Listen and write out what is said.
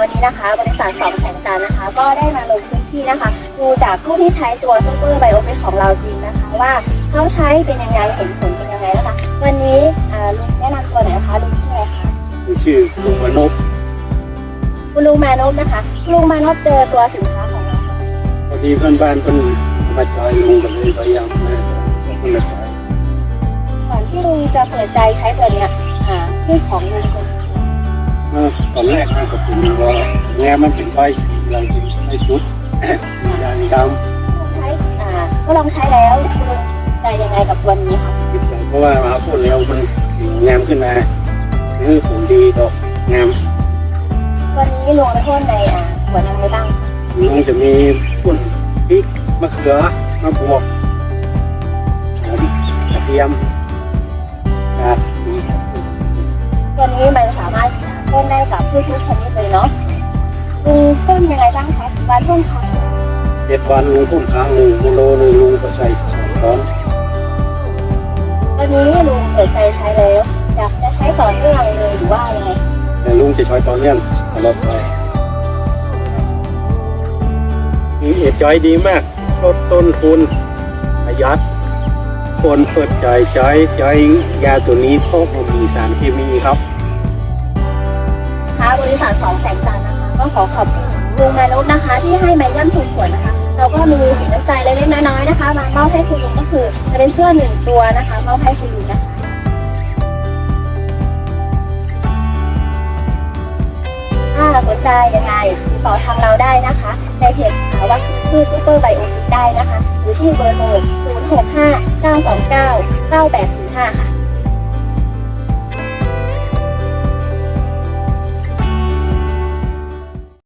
นะคะ บริษัทสองแสงจันทร์นะคะ ก็ได้มาลงพื้นที่นะคะ ดูจากผู้ที่ใช้ตัวซูเปอร์ไบโอเฟสของเราจริงนะคะ ว่าเขาใช้เป็นยังไงเห็นผลเป็นยังไงนะคะ วันนี้อ่าลุงแนะนำตัวหน่อยนะคะลุงชื่ออะไรคะชื่อลุงมนพคุณลุงมานพนะคะคุณลุงมานพเจอตัวสินค้าของเราค่ะพอดีเพื่อนบ้านเพิ่นมาจอยลุงกันเลยพยายามมาเพิ่นมาจอยก่อนที่ลุงจะเปิดใจใช้ตัวเนี้ยอ่าที่ของลุงเป็นเมื่อ ตอนแรกนะก็ถึงว่าแง่มันเป็นใบสีเราเป็นใบชุดสีแดงดใช้อ่าก็ลองใช้แล้วคุณลุงใจยังไงกับตัวนี้คะำติดใจเพราะว่ามาพูดแล้วมันสีงามขึ้นมาคือผลดีดอกงามตัวนี้ลุงเอาไปพ่นในอ่าสวนอะไรบ้างคะลุงจะมีพุ่นพริกมะเขือมะบวกหอมกระเทียม ทุกชนิดเลยเนาะลุงพ่นยังไงบ้างคะวันพ่นครั้งเจ็ดวันลุงพุ่มครั้งหนึ่งโลหนึ่งลุงก็ใส่สองช้อนวันนี้ลุงเปิดใจใช้แล้วอยากจะใช้ต่อเนื่องเลยหรือว่ายังไงแต่ลุงจะใช้ต่อเนื่องตลอดไปมีเอ็ดจอยดีมากลดต้นทุนประหยัดคนเปิดใจใช้ใช้ยาตัวนี้เพราะมันมีสารเคมีครับนะคะ บริษัทสองแสงจันทร์นะคะ ก็ขอขอบคุณลุงมานพนะคะ ที่ให้มาย่ำชมสวนนะคะ เราก็มีสินน้ำใจเล็กๆน้อยๆนะคะมามอบให้คุณลุงก็คือเป็นเสื้อหนึ่งตัวนะคะมอบให้คุณลุงนะคะถ้าสนใจยังไงติดต่อทางเราได้นะคะ ในเพจสาวัตพืชซูเปอร์ไบโอติกได้นะคะ หรือที่เบอร์โทร065 929 9845ค่ะ